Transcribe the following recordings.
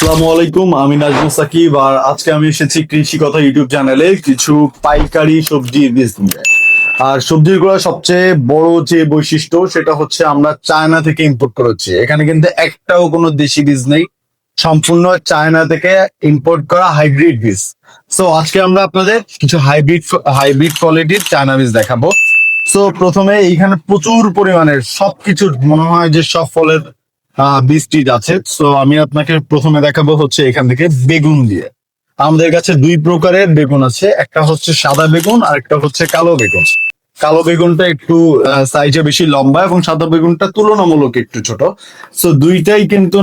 আসসালামু আলাইকুম, আমি নাজমুল সাকিব আর আজকে আমি এসেছি কৃষি কথা ইউটিউব চ্যানেলে কিছু পাইকারি সবজির বীজ নিয়ে। আর সবজিগুলো সবচেয়ে বড় যে বৈশিষ্ট্য, সেটা হচ্ছে আমরা চায়না থেকে ইম্পোর্ট করেছি। এখানে কিন্তু একটাও কোনো দেশি বীজ নেই, সম্পূর্ণ চায়না থেকে ইম্পোর্ট করা হাইব্রিড বীজ। সো আজকে আমরা আপনাদের কিছু হাইব্রিড হাইব্রিড কোয়ালিটির চায়না বীজ দেখাবো। সো প্রথমে এইখানে প্রচুর পরিমাণের সবকিছুর মনে হয় যে সব ফলের আহ, বীজ টিজ আছে সো আমি আপনাকে প্রথমে দেখাবো হচ্ছে এখান থেকে বেগুন দিয়ে। আমাদের কাছে দুই প্রকারের বেগুন আছে। একটা হচ্ছে সাদা বেগুন আর একটা হচ্ছে কালো বেগুন। কালো বেগুনটা একটু সাইজে বেশি লম্বা এবং সাদা বেগুনটা তুলনামূলক একটু ছোট। সো দুইটাই কিন্তু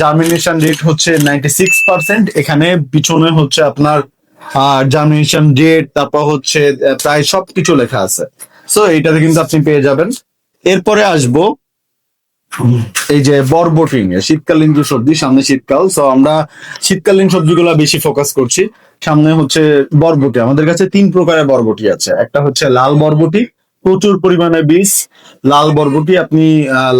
জার্মিনেশন রেট হচ্ছে নাইনটি সিক্স পার্সেন্ট এখানে পিছনে হচ্ছে আপনার জার্মিনেশন রেট তারপর হচ্ছে প্রায় সবকিছু লেখা আছে। সো এইটাতে কিন্তু আপনি পেয়ে যাবেন। এরপরে আসব এই যে বরবটি শীতকালীন যে সবজি, সামনে শীতকাল তো আমরা শীতকালীন সবজিগুলো বেশি ফোকাস করছি। সামনে হচ্ছে বরবটি, আমাদের কাছে তিন প্রকারের বরবটি আছে। একটা হচ্ছে লাল বরবটি, প্রচুর পরিমাণে বীজ, লাল বরবটি আপনি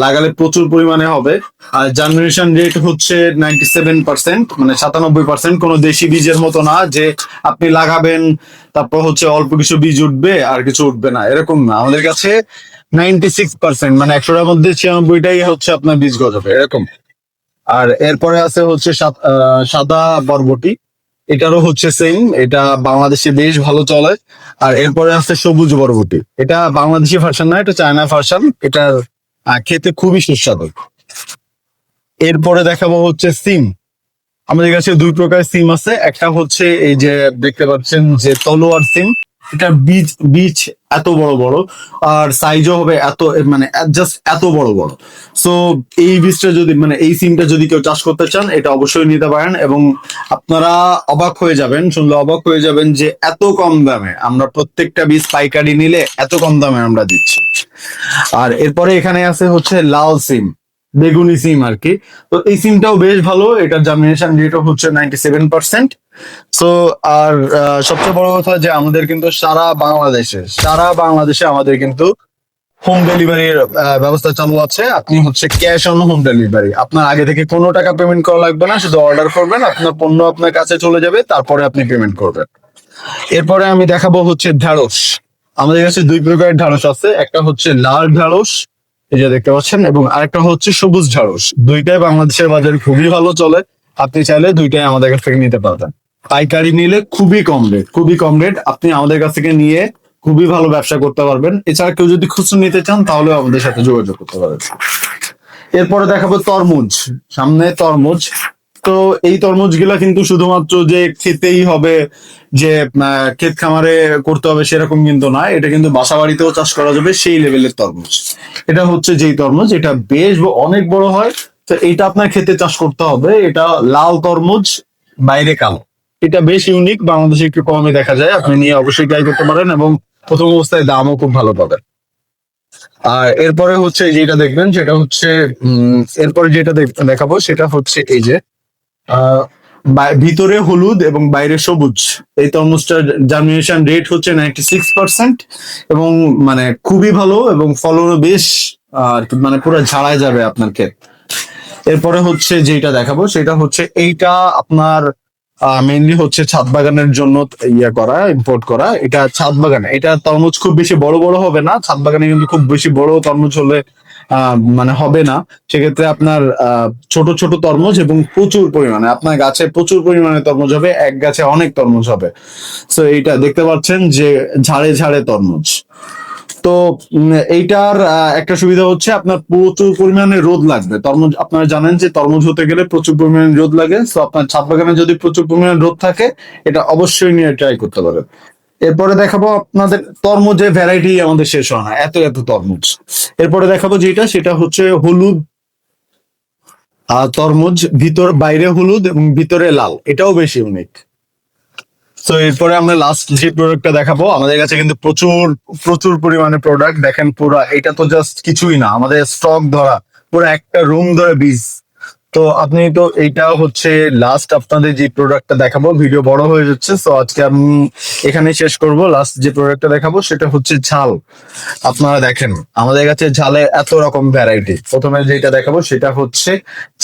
লাগালে প্রচুর পরিমাণে হবে। আর জার্মিনেশন রেট হচ্ছে নাইনটি সেভেন পার্সেন্ট মানে সাতানব্বই পার্সেন্ট কোনো দেশি বীজের মতো না, যে আপনি লাগাবেন, তারপর হচ্ছে অল্প কিছু বীজ উঠবে, আর কিছু উঠবে না, এরকম না। আমাদের কাছে নাইনটি সিক্স পার্সেন্ট মানে একশোটার মধ্যে ছিয়ানব্বইটাই হচ্ছে আপনার বীজ গজাবে এরকম। আর এরপরে আছে হচ্ছে সাদ- বরবটি এটারও হচ্ছে সেম এটা বাংলাদেশে বেশ ভালো চলে। আর এরপরে আছে সবুজ বরবটি এটা বাংলাদেশি ভার্সন না এটা চায়না ভার্সন এটা খেতে খুবই সুস্বাদু। এরপরে দেখাবো হচ্ছে সিম আমাদের কাছে দুই প্রকার সিম আছে একটা হচ্ছে এই যে দেখতে পাচ্ছেন যে তলোয়ার সিম এটা বীজ বীজ এত বড় বড়, আর সাইজও হবে এত মানে জাস্ট এত বড় বড়। সো এই বীজটা যদি মানে এই সিমটা যদি কেউ চাষ করতে চান, এটা অবশ্যই নিতে পারেন এবং আপনারা অবাক হয়ে যাবেন, শুনলে অবাক হয়ে যাবেন যে এত কম দামে আমরা প্রত্যেকটা বীজ পাইকারি নিলে এত কম দামে আমরা দিচ্ছি। আর এরপরে এখানে আছে হচ্ছে লাল সিম। বেগুনি সিম আর কি। তো এই সিমটাও বেশ ভালো, এটার জার্মিনেশন রেটও হচ্ছে নাইনটি সেভেন পার্সেন্ট সো আর সবচেয়ে বড় কথা যে আমাদের কিন্তু সারা বাংলাদেশে সারা বাংলাদেশে আমাদের কিন্তু হোম ডেলিভারির ব্যবস্থা চালু আছে। আপনি হচ্ছে ক্যাশ অন হোম ডেলিভারি আপনার আগে থেকে কোনো টাকা পেমেন্ট করা লাগবে না, শুধু অর্ডার করবেন, আপনার পণ্য আপনার কাছে চলে যাবে, তারপরে আপনি পেমেন্ট করবেন। এরপরে আমি দেখাবো হচ্ছে ঢ্যাঁড়স আমাদের কাছে দুই প্রকারের ঢ্যাঁড়স আছে, একটা হচ্ছে লাল ঢ্যাঁড়স এই যে দেখতে পাচ্ছেন, এবং আরেকটা হচ্ছে সবুজ ঢাড়স। দুইটাই বাংলাদেশের বাজারে খুবই ভালো চলে। আপনি চাইলে দুইটাই আমাদের কাছ থেকে নিতে পারবেন। পাইকারি নিলে খুবই কম রেট খুবই কম রেট আপনি আমাদের কাছ থেকে নিয়ে খুবই ভালো ব্যবসা করতে পারবেন। এছাড়া কেউ যদি খুচরো নিতে চান, তাহলে আমাদের সাথে যোগাযোগ করতে পারবেন এরপরে দেখাবো তরমুজ। সামনে তরমুজ। তো এই তরমুজগুলা কিন্তু শুধুমাত্র যে খেতেই হবে যে ক্ষেত খামারে করতে হবে সেরকম কিন্তু না এটা কিন্তু বাসা বাড়িতেও চাষ করা যাবে সেই লেভেলের তরমুজ। এটা হচ্ছে যেই তরমুজ এটা বেশ অনেক বড় হয়। তো এটা আপনার ক্ষেতে চাষ করতে হবে। এটা লাল তরমুজ বাইরে কালো। এটা বেশ ইউনিক বাংলাদেশে একটু কমে দেখা যায়। আপনি নিয়ে অবশ্যই ট্রাই করতে পারেন এবং প্রথম অবস্থায় দামও খুব ভালো পাবেন। আর এরপরে হচ্ছে যেটা দেখবেন সেটা হচ্ছে উম, এরপরে যেটা দেখাবো সেটা হচ্ছে এই যে ভিতরে হলুদ এবং বাইরে সবুজ। এই তরমুজটার জার্মিনেশন রেট হচ্ছে নাইনটি সিক্স পার্সেন্ট এবং মানে খুবই ভালো এবং ফলনও বেশ আর মানে পুরো ঝাড়ায় যাবে আপনার ক্ষেত এরপরে হচ্ছে যেটা দেখাবো, সেটা হচ্ছে এইটা আপনার মেইনলি হচ্ছে ছাদ বাগানের জন্য ইয়ে করা ইম্পোর্ট করা। এটা ছাদ বাগানে। এটা তরমুজ খুব বেশি বড় বড় হবে না। ছাদ বাগানে কিন্তু খুব বেশি বড় তরমুজ হলে মানে হবে না। সেক্ষেত্রে আপনার ছোট ছোট তরমুজ এবং প্রচুর পরিমাণে, আপনার গাছে প্রচুর পরিমাণে তরমুজ হবে, এক গাছে অনেক তরমুজ হবে। তো এইটা দেখতে পাচ্ছেন যে ঝাড়ে ঝাড়ে তরমুজ। তো এইটার একটা সুবিধা হচ্ছে আপনার প্রচুর পরিমাণে রোদ লাগবে। তরমুজ, আপনারা জানেন যে তরমুজ হতে গেলে প্রচুর পরিমাণে রোদ লাগে। তো আপনার ছাদ বাগানে যদি প্রচুর পরিমাণে রোদ থাকে, এটা অবশ্যই নিয়ে ট্রাই করতে পারেন। এরপরে দেখাবো আপনাদের তরমুজের ভ্যারাইটি আমাদের শেষ হয় না, এত এত তরমুজ। এরপরে দেখাবো যেটা, সেটা হচ্ছে হলুদ তরমুজ, ভিতর, বাইরে হলুদ এবং ভিতরে লাল, এটাও বেশি ইউনিক তো এরপরে আমরা লাস্ট যে প্রোডাক্টটা দেখাবো, আমাদের কাছে কিন্তু প্রচুর প্রচুর পরিমাণে প্রোডাক্ট দেখেন পুরা, এটা তো জাস্ট কিছুই না, আমাদের স্টক ধরা, পুরো একটা রুম ধরে বীজ। তো আপনি তো এইটা হচ্ছে লাস্ট আপনাদের যে প্রোডাক্টটা দেখাবো ভিডিও বড় হয়ে যাচ্ছে তো আজকে আমি এখানে শেষ করব। লাস্ট যে প্রোডাক্টটা দেখাবো, সেটা হচ্ছে ঝাল। আপনারা দেখেন, আমাদের কাছে ঝালে এত রকম ভ্যারাইটি প্রথমে যেটা দেখাবো, সেটা হচ্ছে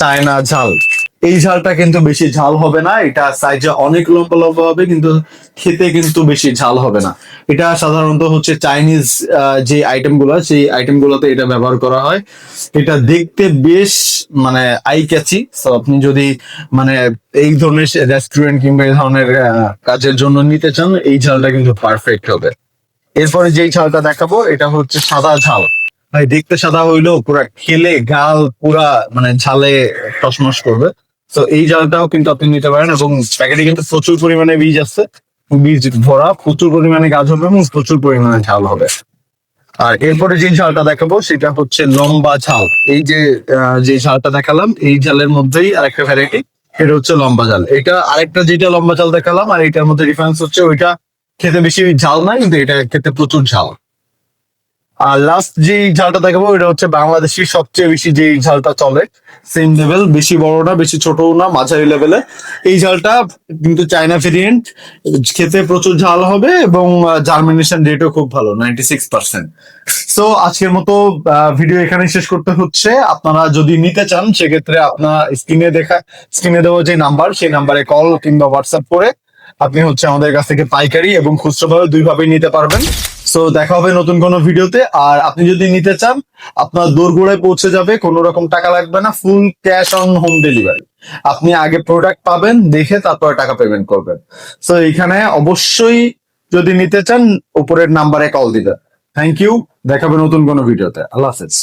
চায়না ঝাল। এই ঝালটা কিন্তু বেশি ঝাল হবে না, এটা সাইজে অনেক লম্বা লম্বা হবে, কিন্তু খেতে কিন্তু বেশি ঝাল হবে না। এটা সাধারণত হচ্ছে চাইনিজ যে আইটেমগুলো সেই আইটেম গুলোতে এটা ব্যবহার করা হয়। এটা দেখতে বেশ মানে আই ক্যাচি তো আপনি যদি মানে এই ধরনের রেস্টুরেন্ট কিংবা এই ধরনের কাজের জন্য নিতে চান, এই ঝালটা কিন্তু পারফেক্ট হবে। এরপরে যেই ঝালটা দেখাবো, এটা হচ্ছে সাদা ঝাল। ভাই, দেখতে সাদা হইলেও পুরা খেলে গাল পুরা মানে ঝালে টসমস করবে। তো এই ঝালটাও কিন্তু আপনি নিতে পারেন এবং প্যাকেটে কিন্তু প্রচুর পরিমাণে বীজ আছে। বীজ ভরা, প্রচুর পরিমাণে গাছ হবে এবং প্রচুর পরিমাণে ঝাল হবে। আর এরপরে যে ঝালটা দেখাবো, সেটা হচ্ছে লম্বা ঝাল। এই যে যে ঝালটা দেখালাম, এই ঝালের মধ্যেই আরেকটা ভ্যারাইটি এটা হচ্ছে লম্বা ঝাল। এটা আরেকটা যেটা লম্বা ঝাল দেখালাম, আর এটার মধ্যে ডিফারেন্স হচ্ছে ওইটা খেতে বেশি ঝাল না কিন্তু এটা খেতে প্রচুর ঝাল। আর লাস্ট যে ঝালটা দেখাবো, এটা হচ্ছে বাংলাদেশি সবচেয়ে বেশি যে ঝালটা চলে সেম লেভেল বেশি বড় না, বেশি ছোটও না, মাঝারি লেভেলে এই ঝালটা কিন্তু চায়না ভেরিয়েন্ট খেতে প্রচুর ঝাল হবে এবং জার্মিনেশন রেটও খুব ভালো নাইনটি সিক্স পার্সেন্ট সো আজকের মতো ভিডিও এখানে শেষ করতে হচ্ছে। আপনারা যদি নিতে চান, সেক্ষেত্রে আপনার স্ক্রিনে দেখা স্ক্রিনে দেওয়া যে নাম্বার সেই নাম্বারে কল কিংবা হোয়াটসঅ্যাপ করে আপনি হচ্ছে আমাদের কাছ থেকে পাইকারি এবং খুচরো ভাবে দুইভাবেই নিতে পারবেন। সো দেখা হবে নতুন কোন ভিডিওতে। আর আপনি যদি নিতে চান, আপনার দোরগোড়ায় পৌঁছে যাবে, কোনো রকম টাকা লাগবে না full cash on home delivery আপনি আগে প্রোডাক্ট পাবেন, দেখে তারপর টাকা পেমেন্ট করবেন। সো এখানে অবশ্যই যদি নিতে চান, উপরের নাম্বারে কল দিবেন। থ্যাংক ইউ দেখাবে নতুন কোন ভিডিওতে। আল্লাহ হাফেজ।